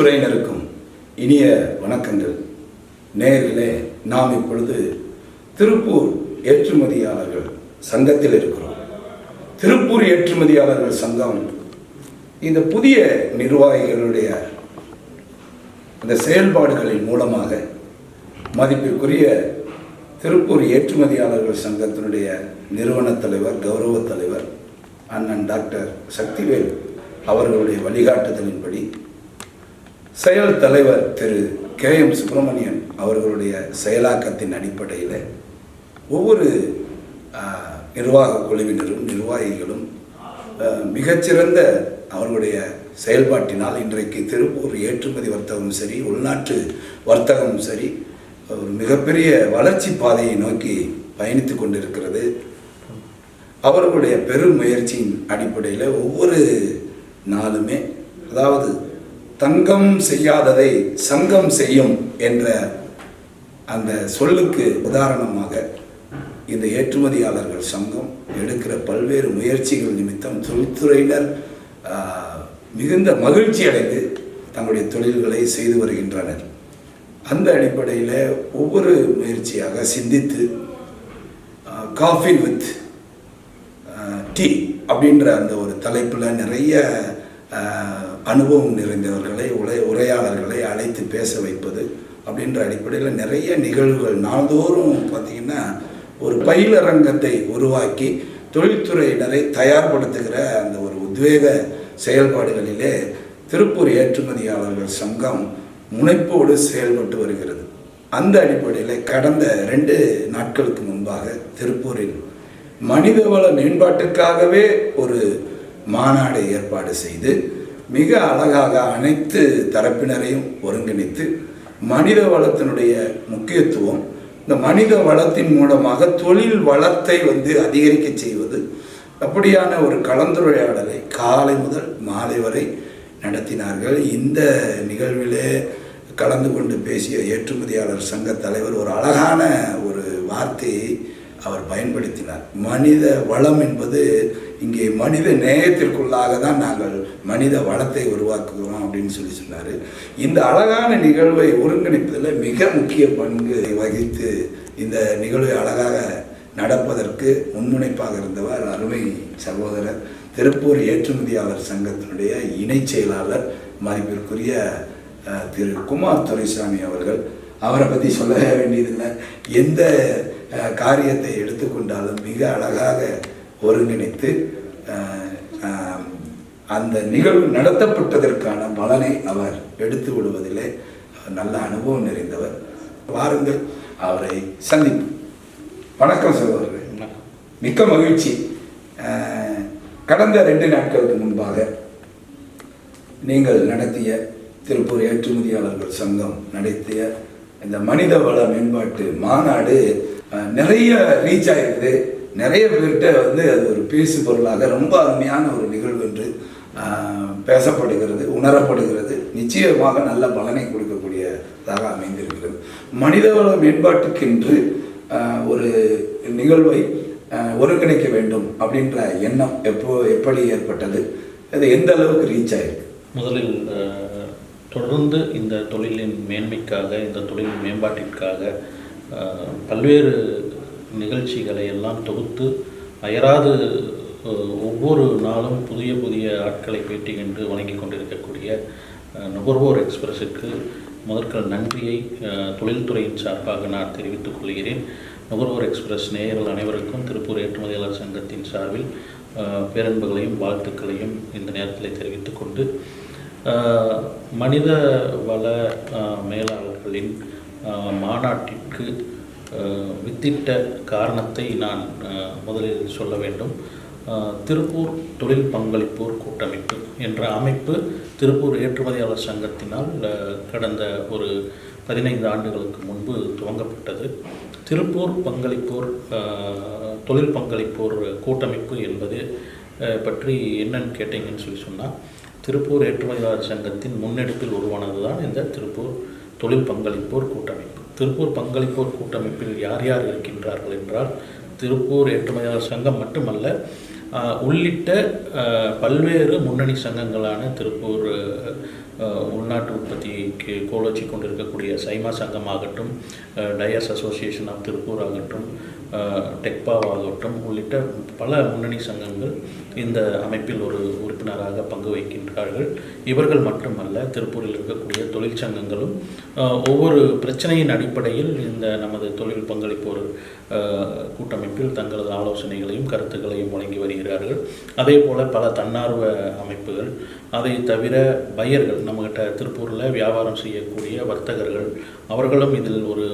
துறையினருக்கும் இனிய வணக்கங்கள். நேரிலே நாம் இப்பொழுது திருப்பூர் ஏற்றுமதியாளர்கள் சங்கத்தில் இருக்கிறோம். திருப்பூர் ஏற்றுமதியாளர்கள் சங்கம் இந்த புதிய நிர்வாகிகளுடைய இந்த செயல்பாடுகளின் மூலமாக மதிப்பிற்குரிய திருப்பூர் ஏற்றுமதியாளர்கள் சங்கத்தினுடைய நிறுவன தலைவர் கௌரவ தலைவர் அண்ணன் டாக்டர் சக்திவேல் அவர்களுடைய வழிகாட்டுதலின்படி செயல் தலைவர் திரு கே எம் சுப்பிரமணியன் அவர்களுடைய செயலாக்கத்தின் அடிப்படையில் ஒவ்வொரு நிர்வாக குழுவினரும் நிர்வாகிகளும் மிகச்சிறந்த அவர்களுடைய செயல்பாட்டினால் இன்றைக்கு திருப்பூர் ஏற்றுமதி வர்த்தகமும் சரி உள்நாட்டு வர்த்தகமும் சரி ஒரு மிகப்பெரிய வளர்ச்சி பாதையை நோக்கி பயணித்து கொண்டிருக்கிறது. அவர்களுடைய பெரும் முயற்சியின் அடிப்படையில் ஒவ்வொரு நாளுமே அதாவது தங்கம் செய்யாததை சங்கம் செய்யும் என்ற அந்த சொல்லுக்கு உதாரணமாக இந்த ஏற்றுமதியாளர்கள் சங்கம் எடுக்கிற பல்வேறு முயற்சிகள் நிமித்தம் தொழில்துறையினர் மிகுந்த மகிழ்ச்சி அடைந்து தங்களுடைய தொழில்களை செய்து வருகின்றனர். அந்த அடிப்படையில் ஒவ்வொரு முயற்சியாக சிந்தித்து காஃபி வித் டீ அப்படின்ற அந்த ஒரு தலைப்பில் நிறைய அனுபவம் நிறைந்தவர்களை உரை உரையாளர்களை அழைத்து பேச வைப்பது அப்படின்ற அடிப்படையில் நிறைய நிகழ்வுகள். நாள்தோறும் பார்த்திங்கன்னா ஒரு பயிலரங்கத்தை உருவாக்கி தொழில்துறையினரை தயார்படுத்துகிற அந்த ஒரு உத்வேக செயல்பாடுகளிலே திருப்பூர் ஏற்றுமதியாளர்கள் சங்கம் முனைப்போடு செயல்பட்டு வருகிறது. அந்த அடிப்படையில் கடந்த ரெண்டு நாட்களுக்கு முன்பாக திருப்பூரில் மனிதவள மேம்பாட்டுக்காகவே ஒரு மாநாடு ஏற்பாடு செய்து மிக அழகாக அனைத்து தரப்பினரையும் ஒருங்கிணைத்து மனித வளத்தினுடைய முக்கியத்துவம் இந்த மனித வளத்தின் மூலமாக தொழில் வளத்தை வந்து அதிகரிக்க செய்வது அப்படியான ஒரு கலந்துரையாடலை காலை முதல் மாலை வரை நடத்தினார்கள். இந்த நிகழ்விலே கலந்து கொண்டு பேசிய ஏற்றுமதியாளர் சங்க தலைவர் ஒரு அழகான ஒரு வார்த்தையை அவர் பயன்படுத்தினார். மனித வளம் என்பது இங்கே மனித நேயத்திற்குள்ளாக தான் நாங்கள் மனித வளத்தை உருவாக்குகிறோம் அப்படின்னு சொல்லி சொன்னார். இந்த அழகான நிகழ்வை ஒருங்கிணைப்பதில் மிக முக்கிய பங்கு வகித்து இந்த நிகழ்வை அழகாக நடப்பதற்கு முன்முனைப்பாக இருந்தவர் அருமை சகோதரர் திருப்பூர் ஏற்றுமதியாளர் சங்கத்தினுடைய இணைச் செயலாளர் மதிப்பிற்குரிய திரு குமார் துரைசாமி அவர்கள். அவரை பற்றி சொல்ல வேண்டியதில்லை. எந்த காரியத்தை எடுத்துக்கொண்டாலும் மிக அழகாக ஒருங்கிணைத்து அஹ், அந்த நிகழ்வு நடத்தப்பட்டதற்கான பலனை அவர் எடுத்து விடுவதிலே நல்ல அனுபவம் நிறைந்தவர். வாருங்கள் அவரை சந்திப்போம். வணக்கம் சொல்வார்கள் மிக்க மகிழ்ச்சி. அஹ், கடந்த ரெண்டு நாட்களுக்கு முன்பாக நீங்கள் நடத்திய திருப்பூர் ஏற்றுமதியாளர்கள் சங்கம் நடத்திய இந்த மனித வள மேம்பாட்டு மாநாடு நிறைய ரீச் ஆகிருக்குது நிறைய பேர்கிட்ட வந்து அது ஒரு பேசு பொருளாக ரொம்ப அருமையான ஒரு நிகழ்வு என்று பேசப்படுகிறது உணரப்படுகிறது. நிச்சயமாக நல்ல பலனை கொடுக்கக்கூடியதாக அமைந்திருக்கிறது. மனிதவள மேம்பாட்டுக்கென்று ஒரு நிகழ்வை ஒருங்கிணைக்க வேண்டும் அப்படின்ற எண்ணம் எப்போ எப்படி ஏற்பட்டது? அது எந்த அளவுக்கு ரீச் ஆயிருக்கு? முதலில் தொடர்ந்து இந்த தொழிலின் மேன்மைக்காக இந்த தொழில் மேம்பாட்டிற்காக பல்வேறு நிகழ்ச்சிகளை எல்லாம் தொகுத்து அயராது ஒவ்வொரு நாளும் புதிய புதிய ஆட்களை பேட்டி கண்டு வணங்கி கொண்டிருக்கக்கூடிய நுகர்வோர் எக்ஸ்பிரஸுக்கு முதற்கல் நன்றியை தொழில்துறையின் சார்பாக நான் தெரிவித்துக் கொள்கிறேன். நுகர்வோர் எக்ஸ்பிரஸ் நேயர்கள் அனைவருக்கும் திருப்பூர் ஏற்றுமதியாளர் சங்கத்தின் சார்பில் அஹ், பேரன்புகளையும் வாழ்த்துக்களையும் இந்த நேரத்தில் தெரிவித்துக்கொண்டு மனித வள மேலாளர்களின் மாநாட்டிற்கு வித்திட்ட காரணத்தை நான் முதலில் சொல்ல வேண்டும். திருப்பூர் தொழில் பங்களிப்போர் கூட்டமைப்பு என்ற அமைப்பு திருப்பூர் ஏற்றுமதியாளர் சங்கத்தினால் கடந்த ஒரு பதினைந்து ஆண்டுகளுக்கு முன்பு துவங்கப்பட்டது. திருப்பூர் பங்களிப்போர் தொழில் பங்களிப்போர் கூட்டமைப்பு என்பது பற்றி என்னன்னு கேட்டீங்கன்னு சொல்லி சொன்னால் திருப்பூர் ஏற்றுமதியாளர் சங்கத்தின் முன்னெடுப்பில் உருவானது தான் இந்த திருப்பூர் தொழில் பங்களிப்போர் கூட்டமைப்பு. திருப்பூர் பங்களிப்போர் கூட்டமைப்பில் யார் யார் இருக்கின்றார்கள் என்றால் திருப்பூர் ஏற்றுமதியாளர் சங்கம் மட்டுமல்ல உள்ளிட்ட பல்வேறு முன்னணி சங்கங்களான திருப்பூர் உள்நாட்டு உற்பத்திக்கு கோலோச்சி கொண்டிருக்கக்கூடிய சைமா சங்கம் ஆகட்டும் டயஸ் அசோசியேஷன் ஆஃப் திருப்பூர் ஆகட்டும் ஆஹ், டெக்பாவ் ஆகட்டும் உள்ளிட்ட பல முன்னணி சங்கங்கள் இந்த அமைப்பில் ஒரு உறுப்பினராக பங்கு வகிக்கின்றார்கள். இவர்கள் மட்டுமல்ல திருப்பூரில் இருக்கக்கூடிய தொழிற்சங்கங்களும் ஒவ்வொரு பிரச்சனையின் அடிப்படையில் இந்த நமது தொழில் பங்களிப்போர் கூட்டமைப்பில் தங்களது ஆலோசனைகளையும் கருத்துக்களையும் வழங்கி வருகிறார்கள். அதே போல் பல தன்னார்வ அமைப்புகள் அதை தவிர பையர்கள் நம்மகிட்ட திருப்பூரில் வியாபாரம் செய்யக்கூடிய வர்த்தகர்கள் அவர்களும் இதில் ஒரு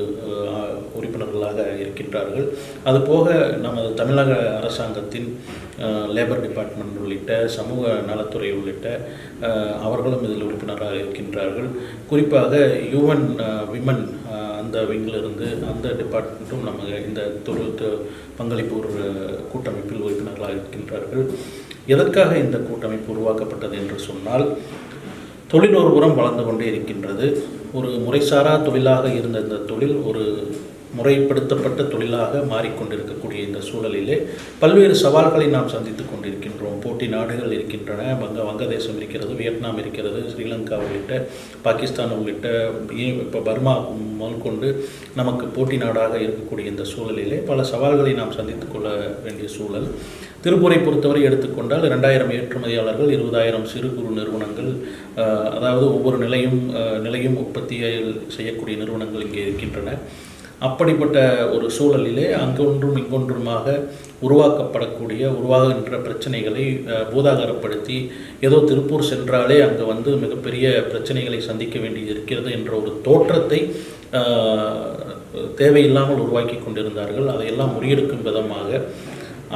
உறுப்பினர்களாக இருக்கின்றார்கள். அதுபோக நமது தமிழக அரசாங்கத்தின் லேபர் டிபார்ட்மெண்ட் உள்ளிட்ட சமூக நலத்துறை உள்ளிட்ட அவர்களும் இதில் உறுப்பினராக இருக்கின்றார்கள். குறிப்பாக யுவன் விமன் அந்த விங்கிலிருந்து அந்த டிபார்ட்மெண்ட்டும் நம்ம இந்த தொழில் த- பங்களிப்போர் கூட்டமைப்பில் உறுப்பினர்களாக இருக்கின்றார்கள். எதற்காக இந்த கூட்டமைப்பு உருவாக்கப்பட்டது என்று சொன்னால் தொழில் ஒரு வளர்ந்து கொண்டே இருக்கின்றது. ஒரு முறைசாரா தொழிலாக இருந்த இந்த தொழில் ஒரு முறைப்படுத்தப்பட்ட தொழிலாக மாறிக்கொண்டிருக்கக்கூடிய இந்த சூழலிலே பல்வேறு சவால்களை நாம் சந்தித்து கொண்டிருக்கின்றோம். போட்டி நாடுகள் இருக்கின்றன வங்க வங்கதேசம் இருக்கிறது வியட்நாம் இருக்கிறது ஸ்ரீலங்கா உள்ளிட்ட பாகிஸ்தான் உள்ளிட்ட ஏன் இப்போ பர்மா முதற்கொண்டு நமக்கு போட்டி நாடாக இருக்கக்கூடிய இந்த சூழலிலே பல சவால்களை நாம் சந்தித்து கொள்ள வேண்டிய சூழல். திருப்பூரை பொறுத்தவரை எடுத்துக்கொண்டால் ரெண்டாயிரம் ஏற்றுமதியாளர்கள் இருபதாயிரம் சிறு குறு நிறுவனங்கள் அதாவது ஒவ்வொரு நிலையும் நிலையும் உற்பத்தியில் செய்யக்கூடிய நிறுவனங்கள் இங்கே இருக்கின்றன. அப்படிப்பட்ட ஒரு சூழலிலே அங்கொன்றும் இங்கொன்றுமாக உருவாக்கப்படக்கூடிய உருவாகின்ற பிரச்சனைகளை பூதாகரப்படுத்தி ஏதோ திருப்பூர் சென்றாலே அங்கே வந்து மிகப்பெரிய பிரச்சனைகளை சந்திக்க வேண்டியது இருக்கிறது என்ற ஒரு தோற்றத்தை தேவையில்லாமல் உருவாக்கி கொண்டிருந்தார்கள். அதையெல்லாம் முறியெடுக்கும் விதமாக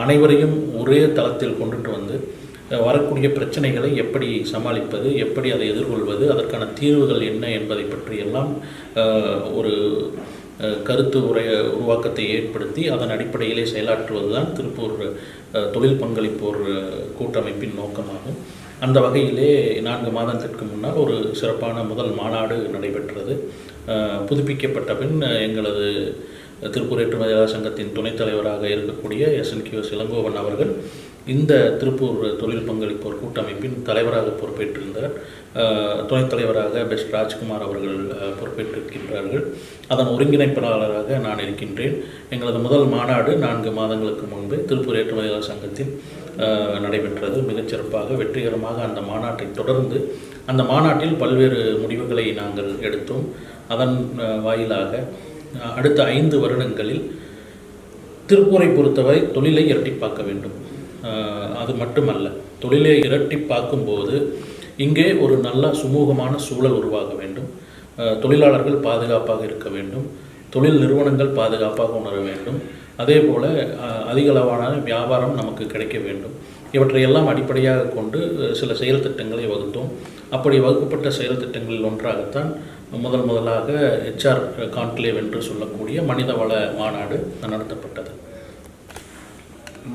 அனைவரையும் ஒரே தளத்தில் கொண்டுட்டு வந்து வரக்கூடிய பிரச்சனைகளை எப்படி சமாளிப்பது எப்படி அதை எதிர்கொள்வது அதற்கான தீர்வுகள் என்ன என்பதை பற்றியெல்லாம் ஒரு கருத்து உரைய உருவாக்கத்தை ஏற்படுத்தி அதன் அடிப்படையிலே செயலாற்றுவது தான் திருப்பூர் தொழில் பங்களிப்போர் கூட்டமைப்பின் நோக்கமாகும். அந்த வகையிலே நான்கு மாதத்திற்கு முன்னால் ஒரு சிறப்பான முதல் மாநாடு நடைபெற்றது. புதுப்பிக்கப்பட்ட பின் எங்களது திருப்பூர் ஏற்றுமதியாளர் சங்கத்தின் துணைத் தலைவராக இருக்கக்கூடிய எஸ்என்கியூஎஸ் இளங்கோவன் அவர்கள் இந்த திருப்பூர் தொழில் பங்களிப்போர் கூட்டமைப்பின் தலைவராக பொறுப்பேற்றிருந்தார். துணைத் தலைவராக பெஸ்ட் ராஜ்குமார் அவர்கள் பொறுப்பேற்றிருக்கின்றார்கள். அதன் ஒருங்கிணைப்பாளராக நான் இருக்கின்றேன். எங்களது முதல் மாநாடு நான்கு மாதங்களுக்கு முன்பு திருப்பூர் ஏற்றுமதியாளர் சங்கத்தில் நடைபெற்றது. மிகச்சிறப்பாக வெற்றிகரமாக அந்த மாநாட்டை தொடர்ந்து அந்த மாநாட்டில் பல்வேறு முடிவுகளை நாங்கள் எடுத்தோம். அதன் வாயிலாக அடுத்த ஐந்து வருடங்களில் திருப்பூரை பொறுத்தவரை தொழிலை இரட்டிப்பாக்க வேண்டும். அது மட்டுமல்ல தொழிலை இரட்டிப்பாக்கும்போது இங்கே ஒரு நல்ல சுமூகமான சூழல் உருவாக வேண்டும். தொழிலாளர்கள் பாதுகாப்பாக இருக்க வேண்டும். தொழில் நிறுவனங்கள் பாதுகாப்பாக உணர வேண்டும். அதே போல் அதிக அளவான வியாபாரம் நமக்கு கிடைக்க வேண்டும். இவற்றையெல்லாம் அடிப்படையாக கொண்டு சில செயல் திட்டங்களை வகுத்தோம். அப்படி வகுக்கப்பட்ட செயல் திட்டங்களில் ஒன்றாகத்தான் முதல் முதலாக ஹெச்ஆர் கான்க்ளேவ் என்று சொல்லக்கூடிய மனிதவள மாநாடு நடத்தப்பட்டது.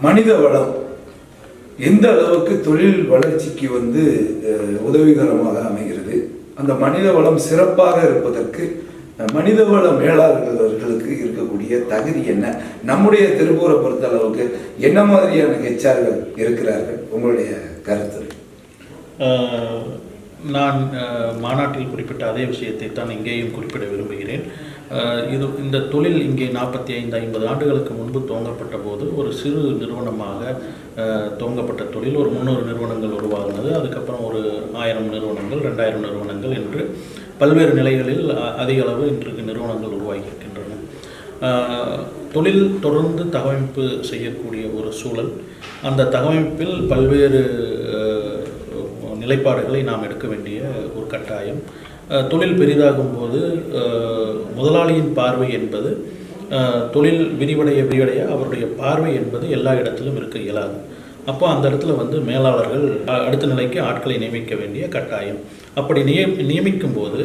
மனித வளம் எந்த அளவுக்கு தொழில் வளர்ச்சிக்கு வந்து உதவிகரமாக அமைகிறது அந்த மனித வளம் சிறப்பாக இருப்பதற்கு மனிதவள மனித வள மேலாளர்களுக்கு இருக்கக்கூடிய தகுதி என்ன? நம்முடைய திருப்பூரை பொறுத்த அளவுக்கு என்ன மாதிரியான ஹெச்ஆர்கள் இருக்கிறார்கள்? உங்களுடைய கருத்து. நான் மாநாட்டில் குறிப்பிட்ட அதே விஷயத்தை தான் இங்கேயும் குறிப்பிட விரும்புகிறேன். இது இந்த தொழில் இங்கே நாற்பத்தி ஐந்து ஐம்பது ஆண்டுகளுக்கு முன்பு துவங்கப்பட்ட போது ஒரு சிறு நிறுவனமாக துவங்கப்பட்ட தொழில் ஒரு முந்நூறு நிறுவனங்கள் உருவாகினது. அதுக்கப்புறம் ஒரு ஆயிரம் நிறுவனங்கள் ரெண்டாயிரம் நிறுவனங்கள் என்று பல்வேறு நிலைகளில் அ- அதிக அளவு இன்றைக்கு நிறுவனங்கள் உருவாகி இருக்கின்றன. தொழில் தொடர்ந்து தகவமைப்பு செய்யக்கூடிய ஒரு சூழல். அந்த தகவமைப்பில் பல்வேறு நிலைப்பாடுகளை நாம் எடுக்க வேண்டிய ஒரு கட்டாயம். தொழில் பெரிதாகும் போது முதலாளியின் பார்வை என்பது தொழில் விரிவடைய விரிவடைய அவருடைய பார்வை என்பது எல்லா இடத்திலும் இருக்க இயலாது. அப்போ அந்த இடத்துல வந்து மேலாளர்கள் அடுத்த நிலைக்கு ஆட்களை நியமிக்க வேண்டிய கட்டாயம். அப்படி நியமி நியமிக்கும் போது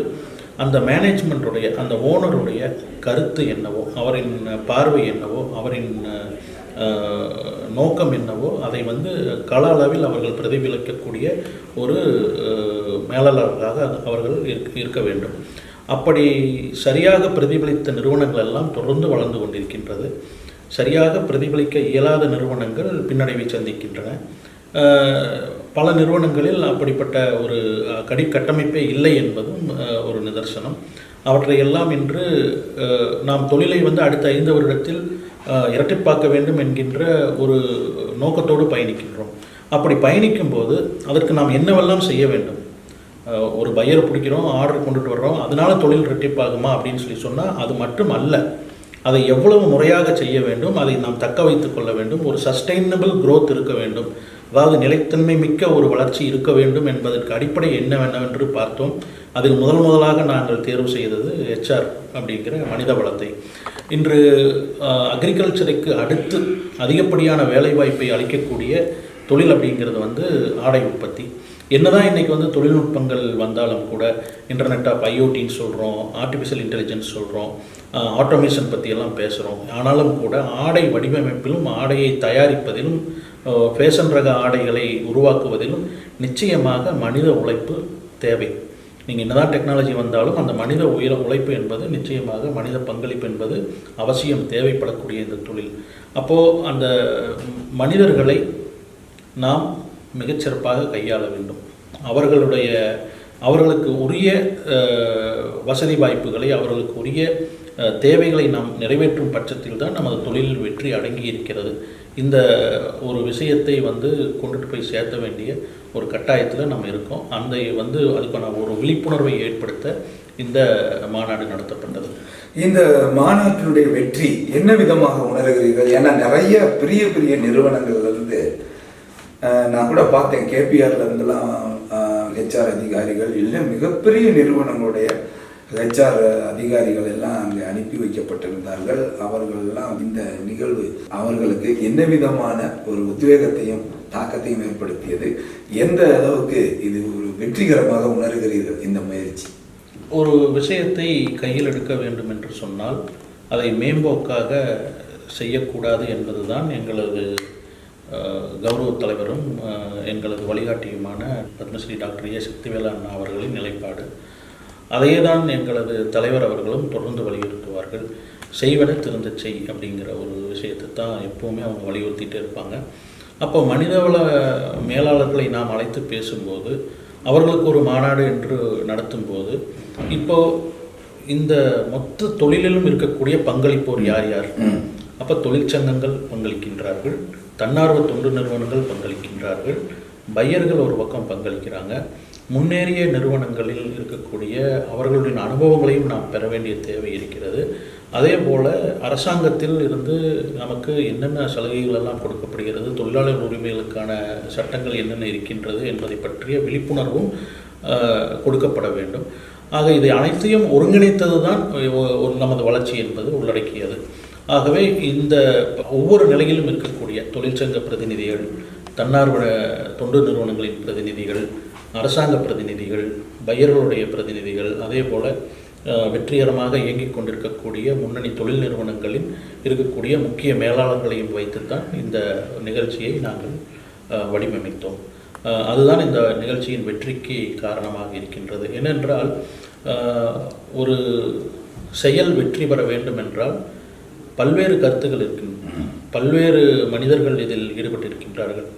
அந்த மேனேஜ்மெண்ட்டுடைய அந்த ஓனருடைய கருத்து என்னவோ அவரின் பார்வை என்னவோ அவரின் நோக்கம் என்னவோ அதை வந்து கள அளவில் அவர்கள் பிரதிபலிக்கக்கூடிய ஒரு மேலாளர்களாக அவர்கள் இருக்க இருக்க வேண்டும். அப்படி சரியாக பிரதிபலித்த நிறுவனங்கள் எல்லாம் தொடர்ந்து வளர்ந்து கொண்டிருக்கின்றது. சரியாக பிரதிபலிக்க இயலாத நிறுவனங்கள் பின்னடைவை சந்திக்கின்றன. பல நிறுவனங்களில் அப்படிப்பட்ட ஒரு கடி கட்டமைப்பே இல்லை என்பதும் ஒரு நிதர்சனம். அவற்றை எல்லாம் இன்று நாம் தொழிலை வந்து அடுத்த ஐந்து வருடத்தில் இரட்டிப்பாக்க வேண்டும் என்கின்ற ஒரு நோக்கத்தோடு பயணிக்கின்றோம். அப்படி பயணிக்கும் போது அதற்கு நாம் என்னவெல்லாம் செய்ய வேண்டும்? ஒரு பையரை பிடிக்கிறோம் ஆர்டர் கொண்டுட்டு வர்றோம் அதனால தொழில் இரட்டிப்பாகுமா அப்படின்னு சொல்லி சொன்னால் அது மட்டும் அல்ல அதை எவ்வளவு முறையாக செய்ய வேண்டும் அதை நாம் தக்க வைத்துக் கொள்ள வேண்டும் ஒரு சஸ்டைனபிள் க்ரோத் இருக்க வேண்டும் அதாவது நிலைத்தன்மை மிக்க ஒரு வளர்ச்சி இருக்க வேண்டும் என்பதற்கு அடிப்படை என்னவென்னவென்று பார்த்தோம். அதில் முதல் முதலாக நாங்கள் தேர்வு செய்தது ஹெச்ஆர் அப்படிங்கிற மனித வளத்தை. இன்று அக்ரிகல்ச்சருக்கு அடுத்து அதிகப்படியான வேலைவாய்ப்பை அளிக்கக்கூடிய தொழில் அப்படிங்கிறது வந்து ஆடை உற்பத்தி. என்னதான் இன்றைக்கி வந்து தொழில்நுட்பங்கள் வந்தாலும் கூட இன்டர்நெட் ஆஃப் ஐஓடின்னு சொல்கிறோம் ஆர்டிஃபிஷியல் இன்டெலிஜென்ஸ் சொல்கிறோம் ஆட்டோமேஷன் பற்றியெல்லாம் பேசுகிறோம் ஆனாலும் கூட ஆடை வடிவமைப்பிலும் ஆடையை தயாரிப்பதிலும் ஃபேஷன் ரக ஆடைகளை உருவாக்குவதிலும் நிச்சயமாக மனித உழைப்பு தேவை. நீங்கள் என்னதான் டெக்னாலஜி வந்தாலும் அந்த மனித உயிர உழைப்பு என்பது நிச்சயமாக மனித பங்களிப்பு என்பது அவசியம் தேவைப்படக்கூடிய இந்த தொழில். அப்போது அந்த மனிதர்களை நாம் மிகச்சிறப்பாக கையாள வேண்டும். அவர்களுடைய அவர்களுக்கு உரிய வசதி வாய்ப்புகளை அவர்களுக்கு உரிய தேவைகளை நாம் நிறைவேற்றும் பட்சத்தில் தான் நமது தொழிலில் வெற்றி அடங்கி இருக்கிறது. இந்த ஒரு விஷயத்தை வந்து கொண்டுட்டு போய் சேர்த்த வேண்டிய ஒரு கட்டாயத்தில் நம்ம இருக்கோம். அந்த வந்து அதுக்கான ஒரு விழிப்புணர்வை ஏற்படுத்த இந்த மாநாடு நடத்தப்பட்டது. இந்த மாநாட்டினுடைய வெற்றி என்ன விதமாக உணர்கிறீர்கள்? ஏன்னா நிறைய பெரிய பெரிய நிறுவனங்கள்லேருந்து நான் கூட பார்த்தேன் கேபிஆர்லேருந்துலாம் ஹெச்ஆர் அதிகாரிகள் இல்லை மிகப்பெரிய நிறுவனங்களுடைய ஹெச்ஆர் அதிகாரிகள் எல்லாம் அங்கே அனுப்பி வைக்கப்பட்டிருந்தார்கள். அவர்கள் எல்லாம் இந்த நிகழ்வு அவர்களுக்கு என்ன விதமான ஒரு உத்வேகத்தையும் தாக்கத்தையும் ஏற்படுத்தியது? எந்த அளவுக்கு இது ஒரு வெற்றிகரமாக உணர்கிறீர்கள் இந்த முயற்சி? ஒரு விஷயத்தை கையில் எடுக்க வேண்டும் என்று சொன்னால் அதை மேம்போக்காக செய்யக்கூடாது என்பதுதான் எங்களது கௌரவ தலைவரும் எங்களது வழிகாட்டியுமான பத்மஸ்ரீ டாக்டர் ஏ. சக்திவேலா அண்ணா அவர்களின் நிலைப்பாடு. அதையே தான் எங்களது தலைவர் அவர்களும் தொடர்ந்து வலியுறுத்துவார்கள். செய்வன திருந்தச் செய் அப்படிங்கிற ஒரு விஷயத்தை தான் எப்போவுமே அவங்க வலியுறுத்திட்டே இருப்பாங்க. அப்போ மனிதவள மேலாளர்களை நாம் அழைத்து பேசும்போது அவர்களுக்கு ஒரு மாநாடு என்று நடத்தும்போது இப்போ இந்த மொத்த தொழிலிலும் இருக்கக்கூடிய பங்களிப்போர் யார் யார். அப்போ தொழிற்சங்கங்கள் பங்களிக்கின்றார்கள். தன்னார்வ தொண்டு நிறுவனங்கள் பங்களிக்கின்றார்கள். பையர்கள் ஒரு பக்கம் பங்களிக்கிறாங்க. முன்னேறிய நிறுவனங்களில் இருக்கக்கூடிய அவர்களுடைய அனுபவங்களையும் நாம் பெற வேண்டிய தேவை இருக்கிறது. அதே போல் அரசாங்கத்தில் இருந்து நமக்கு என்னென்ன சலுகைகள் எல்லாம் கொடுக்கப்படுகிறது தொழிலாளர் உரிமைகளுக்கான சட்டங்கள் என்னென்ன இருக்கின்றது என்பதை பற்றிய விழிப்புணர்வும் கொடுக்கப்பட வேண்டும். ஆக இதை அனைத்தையும் ஒருங்கிணைத்தது தான் ஒரு நமது வளர்ச்சி என்பது உள்ளடக்கியது. ஆகவே இந்த ஒவ்வொரு நிலையிலும் இருக்கக்கூடிய தொழிற்சங்க பிரதிநிதிகள் தன்னார்வ தொண்டு நிறுவனங்களின் பிரதிநிதிகள் அரசாங்க பிரதிநிதிகள் பையர்களுடைய பிரதிநிதிகள் அதே போல் வெற்றிகரமாக இயங்கிக் கொண்டிருக்கக்கூடிய முன்னணி தொழில் நிறுவனங்களில் இருக்கக்கூடிய முக்கிய மேலாளர்களையும் வைத்துத்தான் இந்த நிகழ்ச்சியை நாங்கள் வடிவமைத்தோம். அதுதான் இந்த நிகழ்ச்சியின் வெற்றிக்கு காரணமாக இருக்கின்றது. ஏனென்றால் ஒரு செயல் வெற்றி பெற வேண்டும் என்றால் பல்வேறு கருத்துக்கள் இருக்கின்றன பல்வேறு மனிதர்கள் இதில் ஈடுபட்டிருக்கின்றார்கள்.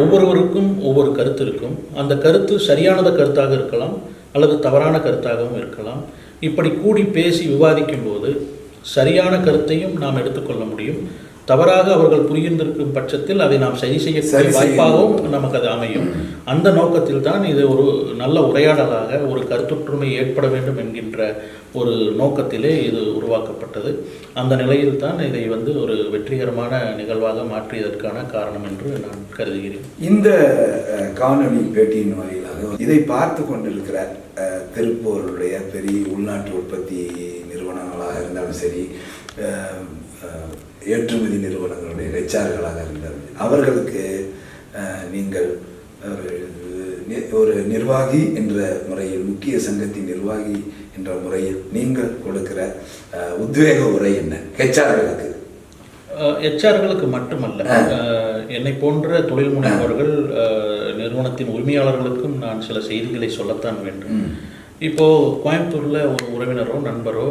ஒவ்வொருவருக்கும் ஒவ்வொரு கருத்து இருக்கும். அந்த கருத்து சரியானத கருத்தாக இருக்கலாம் அல்லது தவறான கருத்தாகவும் இருக்கலாம். இப்படி கூடி பேசி விவாதிக்கும் போது சரியான கருத்தையும் நாம் எடுத்துக்கொள்ள முடியும். தவறாக அவர்கள் புரிந்திருக்கும் பட்சத்தில் அதை நாம் சரி செய்யக்கூடிய வாய்ப்பாகவும் நமக்கு அது அமையும். அந்த நோக்கத்தில் தான் இது ஒரு நல்ல உரையாடலாக ஒரு கருத்தொற்றுமை ஏற்பட வேண்டும் என்கின்ற ஒரு நோக்கத்திலே இது உருவாக்கப்பட்டது. அந்த நிலையில் தான் இதை வந்து ஒரு வெற்றிகரமான நிகழ்வாக மாற்றியதற்கான காரணம் என்று நான் கருதுகிறேன். இந்த காணொலி காணொளி பேட்டியின் வாயிலாக இதை பார்த்து கொண்டிருக்கிற திருப்பூருடைய பெரிய உள்நாட்டு உற்பத்தி நிறுவனங்களாக இருந்தாலும் சரி ஏற்றுமதி நிறுவனங்களுடைய ஹெச்ஆர்களாக இருந்தாலும் அவர்களுக்கு நீங்கள் ஒரு ஒரு நிர்வாகி என்ற முறையில் முக்கிய சங்கத்தின் நிர்வாகி என்ற முறையில் நீங்கள் கொடுக்கிற உத்வேக உரை என்ன? ஹெச்ஆர்களுக்கு எச்ஆர்களுக்கு மட்டுமல்ல. என்னை போன்ற தொழில் முனைவோர்கள் நிறுவனத்தின் உரிமையாளர்களுக்கும் நான் சில செய்திகளை சொல்லத்தான் வேண்டும். இப்போ கோயம்புத்தூர்ல ஒரு உறவினரோ நண்பரோ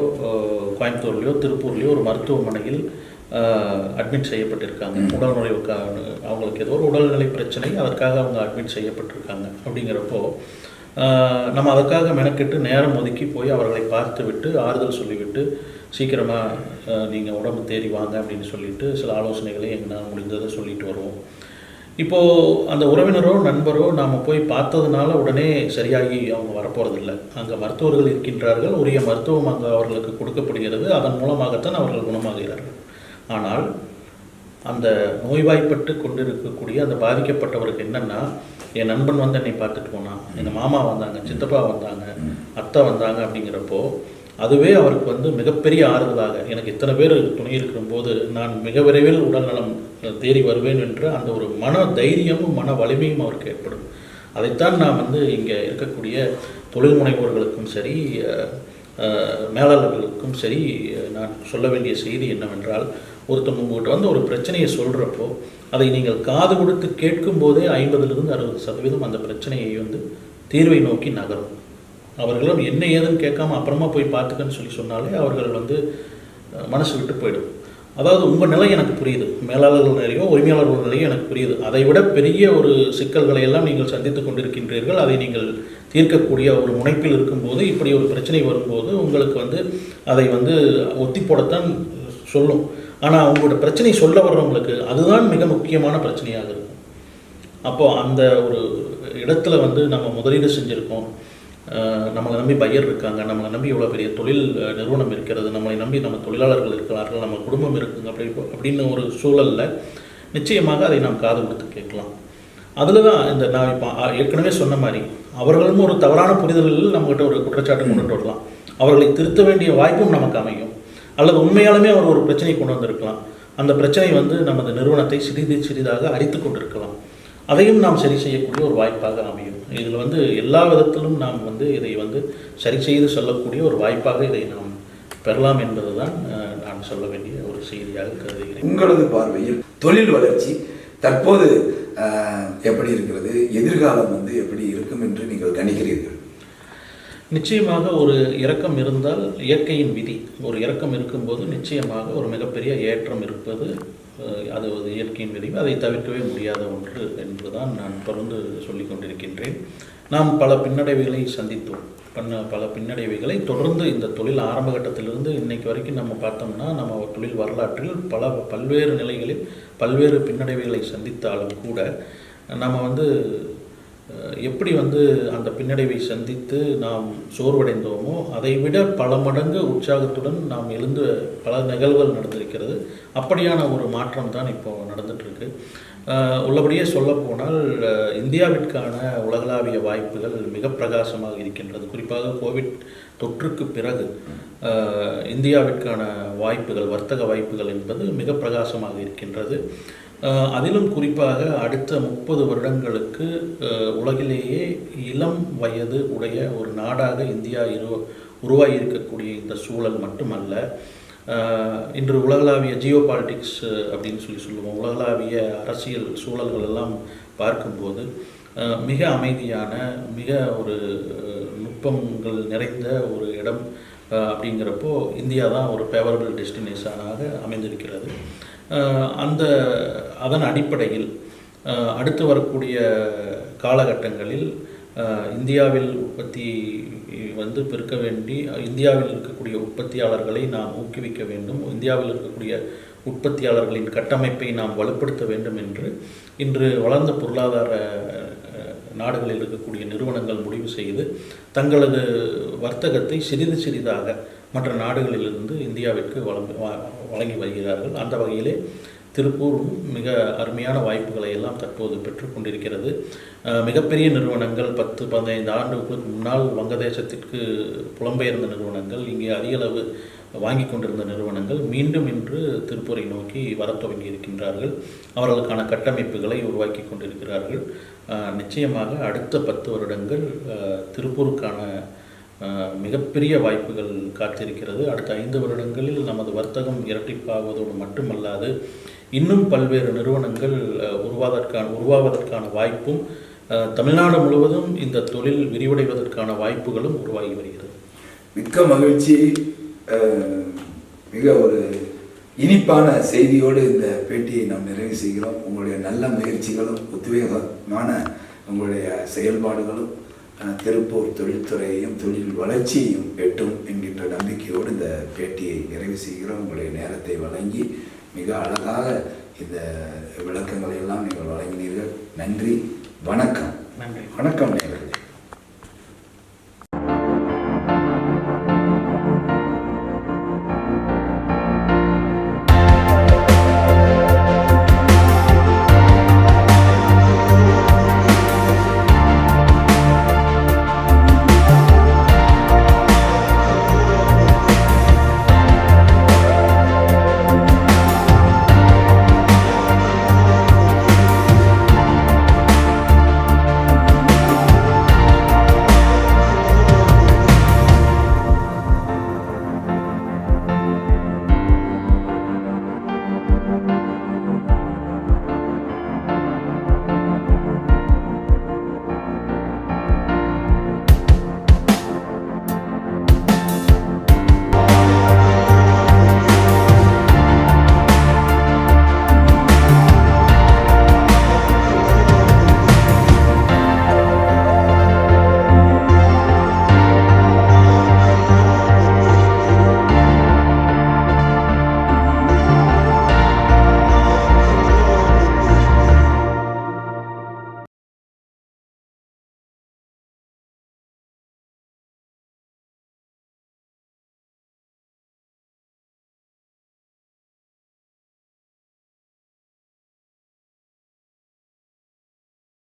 கோயம்புத்தூர்லயோ திருப்பூர்லயோ ஒரு மருத்துவமனையில் அட்மிட் செய்யப்பட்டிருக்காங்க. உடல் நுழைவுக்கான அவங்களுக்கு ஏதோ ஒரு உடல்நிலை பிரச்சனை அதற்காக அவங்க அட்மிட் செய்யப்பட்டிருக்காங்க அப்படிங்கிறப்போ நம்ம அதற்காக மெனக்கெட்டு நேரம் ஒதுக்கி போய் அவர்களை பார்த்து விட்டு ஆறுதல் சொல்லிவிட்டு சீக்கிரமாக நீங்கள் உடம்பு தேடி வாங்க அப்படின்னு சொல்லிட்டு சில ஆலோசனைகளை எங்களால் முடிந்ததை சொல்லிட்டு வருவோம். இப்போது அந்த உறவினரோ நண்பரோ நாம் போய் பார்த்ததுனால உடனே சரியாகி அவங்க வரப்போகிறதில்ல அங்கே மருத்துவர்கள் இருக்கின்றார்கள். உரிய மருத்துவம் அங்கே அவர்களுக்கு கொடுக்கப்படுகிறது. அதன் மூலமாகத்தான் அவர்கள் குணமாகிறார்கள். ஆனால் அந்த நோய்வாய்ப்பட்டு கொண்டிருக்கக்கூடிய அந்த பாதிக்கப்பட்டவருக்கு என்னன்னா என் நண்பன் வந்து என்னை பார்த்துட்டு போனான். எங்கள் மாமா வந்தாங்க சித்தப்பா வந்தாங்க அத்தை வந்தாங்க அப்படிங்கிறப்போ அதுவே அவருக்கு வந்து மிகப்பெரிய ஆறுதலாக எனக்கு இத்தனை பேர் துணை இருக்கும்போது நான் மிக விரைவில் உடல்நலம் தேறி வருவேன் என்ற அந்த ஒரு மன தைரியமும் மன வலிமையும் அவருக்கு ஏற்படும். அதைத்தான் நான் வந்து இங்கே இருக்கக்கூடிய தொழில் முனைவோர்களுக்கும் சரி மேலாளர்களுக்கும் சரி நான் சொல்ல வேண்டிய செய்தி என்னவென்றால் ஒருத்தவங்க உங்கள்கிட்ட வந்து ஒரு பிரச்சனையை சொல்கிறப்போ அதை நீங்கள் காது கொடுத்து கேட்கும் போதே ஐம்பதுலேருந்து அறுபது சதவீதம் அந்த பிரச்சனையை வந்து தீர்வை நோக்கி நகரும். அவர்களும் என்ன ஏதுன்னு கேட்காம அப்புறமா போய் பார்த்துக்கன்னு சொல்லி சொன்னாலே அவர்கள் வந்து மனசு விட்டு போயிடும். அதாவது உங்கள் நிலை எனக்கு புரியுது. மேலாளர்கள் நிலையோ உரிமையாளர்கள் நிலையோ எனக்கு புரியுது. அதை விட பெரிய ஒரு சிக்கல்களை எல்லாம் நீங்கள் சந்தித்து கொண்டிருக்கின்றீர்கள். அதை நீங்கள் தீர்க்கக்கூடிய ஒரு முனைப்பில் இருக்கும்போது இப்படி ஒரு பிரச்சனை வரும்போது உங்களுக்கு வந்து அதை வந்து ஒத்தி போடத்தான் சொல்லும். ஆனால் அவங்களோட பிரச்சனை சொல்ல வர்றவங்களுக்கு அதுதான் மிக முக்கியமான பிரச்சனையாக இருக்கும். அப்போது அந்த ஒரு இடத்துல வந்து நம்ம முதலீடு செஞ்சுருக்கோம். நம்மளை நம்பி பையர் இருக்காங்க. நம்மளை நம்பி இவ்வளோ பெரிய தொழில் நிறுவனம் இருக்கிறது. நம்மளை நம்பி நம்ம தொழிலாளர்கள் இருக்கிறார்கள். நம்ம குடும்பம் இருக்குங்க. அப்படி அப்படின்னு ஒரு சூழல்ல நிச்சயமாக அதை நாம் காது கொடுத்து கேட்கலாம். அதில் தான் இந்த நான் இப்போ ஏற்கனவே சொன்ன மாதிரி அவர்களும் ஒரு தவறான புரிதலில் நம்மகிட்ட ஒரு குற்றச்சாட்டு கொண்டுட்டு வரலாம். அவர்களை திருத்த வேண்டிய வாய்ப்பும் நமக்கு அமையும். அல்லது உண்மையாலுமே அவர் ஒரு பிரச்சனை கொண்டு வந்திருக்கலாம். அந்த பிரச்சனை வந்து நமது நிறுவனத்தை சிறிது சிறிதாக அரித்து கொண்டிருக்கலாம். அதையும் நாம் சரி செய்யக்கூடிய ஒரு வாய்ப்பாக அமையும். இதில் வந்து எல்லா விதத்திலும் நாம் வந்து இதை வந்து சரி செய்து சொல்லக்கூடிய ஒரு வாய்ப்பாக இதை நாம் பெறலாம் என்பதுதான் தான் நான் சொல்ல வேண்டிய ஒரு செய்தியாக கருதுகிறேன். உங்களது பார்வையில் தொழில் வளர்ச்சி தற்போது எப்படி இருக்கிறது? எதிர்காலம் வந்து எப்படி இருக்கும் என்று நீங்கள் கணிக்கிறீர்கள்? நிச்சயமாக ஒரு இறக்கம் இருந்தால் இயற்கையின் விதி. ஒரு இறக்கம் இருக்கும்போது நிச்சயமாக ஒரு மிகப்பெரிய ஏற்றம் இருப்பது அது ஒரு இயற்கையின் விதி. அதை தவிர்க்கவே முடியாத ஒன்று என்றுதான் நான் தொடர்ந்து சொல்லிக் கொண்டிருக்கின்றேன். நாம் பல பின்னடைவுகளை சந்தித்தோம். பண்ண பல பின்னடைவுகளை தொடர்ந்து இந்த தொழில் ஆரம்ப கட்டத்திலிருந்து இன்னைக்கு வரைக்கும் நம்ம பார்த்தோம்னா நம்ம தொழில் வரலாற்றில் பல பல்வேறு நிலைகளில் பல்வேறு பின்னடைவுகளை சந்தித்தாலும் கூட நம்ம வந்து எப்படி வந்து அந்த பின்னடைவை சந்தித்து நாம் சோர்வடைந்தோமோ அதை விட பல மடங்கு உற்சாகத்துடன் நாம் எழுந்து பல நிகழ்வுகள் நடந்திருக்கிறது. அப்படியான ஒரு மாற்றம் தான் இப்போ நடந்துட்டுருக்கு. உள்ளபடியே சொல்லப்போனால் இந்தியாவிற்கான உலகளாவிய வாய்ப்புகள் மிக பிரகாசமாக இருக்கின்றது. குறிப்பாக கோவிட் தொற்றுக்கு பிறகு இந்தியாவிற்கான வாய்ப்புகள் வர்த்தக வாய்ப்புகள் என்பது மிக பிரகாசமாக இருக்கின்றது. அதிலும் குறிப்பாக அடுத்த முப்பது வருடங்களுக்கு உலகிலேயே இளம் வயது உடைய ஒரு நாடாக இந்தியா இரு உருவாகியிருக்கக்கூடிய இந்த சூழல் மட்டுமல்ல இன்று உலகளாவிய ஜியோ பாலிட்டிக்ஸ் அப்படின்னு சொல்லி சொல்லுவோம். உலகளாவிய அரசியல் சூழல்கள் எல்லாம் பார்க்கும்போது மிக அமைதியான மிக ஒரு நுட்பங்கள் நிறைந்த ஒரு இடம் அப்படிங்கிறப்போ இந்தியா தான் ஒரு ஃபேவரபிள் டெஸ்டினேஷனாக அமைந்திருக்கிறது. அந்த அதன் அடிப்படையில் அடுத்து வரக்கூடிய காலகட்டங்களில் இந்தியாவில் உற்பத்தி வந்து பெருக்க வேண்டி இந்தியாவில் இருக்கக்கூடிய உற்பத்தியாளர்களை நாம் ஊக்குவிக்க வேண்டும். இந்தியாவில் இருக்கக்கூடிய உற்பத்தியாளர்களின் கட்டமைப்பை நாம் வலுப்படுத்த வேண்டும் என்று இன்று வளர்ந்த பொருளாதார நாடுகளில் இருக்கக்கூடிய நிறுவனங்கள் முடிவு செய்து தங்களது வர்த்தகத்தை சிறிது சிறிதாக மற்ற நாடுகளிலிருந்து இந்தியாவிற்கு வழங்க வ- வழங்கி வருகிறார்கள். அந்த வகையிலே திருப்பூரும் மிக அருமையான வாய்ப்புகளை எல்லாம் தற்போது பெற்றுக்கொண்டிருக்கிறது மிகப்பெரிய நிறுவனங்கள் பத்து பதினைந்து ஆண்டுகளுக்கு முன்னால் வங்கதேசத்திற்கு புலம்பெயர்ந்த நிறுவனங்கள் இங்கே அதிக அளவு வாங்கி கொண்டிருந்த நிறுவனங்கள் மீண்டும் இன்று திருப்பூரை நோக்கி வரத் தொடங்கி இருக்கின்றார்கள். அவர்களுக்கான கட்டமைப்புகளை உருவாக்கி கொண்டிருக்கிறார்கள். நிச்சயமாக அடுத்த பத்து வருடங்கள் திருப்பூருக்கான மிகப்பெரிய வாய்ப்புகள் காத்திருக்கிறது. அடுத்த ஐந்து வருடங்களில் நமது வர்த்தகம் இரட்டிப்பாவதோடு மட்டுமல்லாது இன்னும் பல்வேறு நிறுவனங்கள் உருவாவதற்கான உருவாவதற்கான வாய்ப்பும் தமிழ்நாடு முழுவதும் இந்த தொழில் விரிவடைவதற்கான வாய்ப்புகளும் உருவாகி வருகிறது. மிக்க மகிழ்ச்சி. மிக ஒரு இனிப்பான செய்தியோடு இந்த பேட்டியை நாம் நிறைவு செய்கிறோம். உங்களுடைய நல்ல முயற்சிகளும் உத்வேகமான உங்களுடைய செயல்பாடுகளும் திருப்பூர் தொழில்துறையையும் தொழில் வளர்ச்சியையும் எட்டும் என்கின்ற நம்பிக்கையோடு இந்த பேட்டியை நிறைவு செய்கிறோம். உங்களுடைய நேரத்தை வழங்கி மிக அழகாக இந்த விளக்கங்களை எல்லாம் நீங்கள் வழங்கினீர்கள். நன்றி வணக்கம். நன்றி. வணக்கம் நேயர்களே.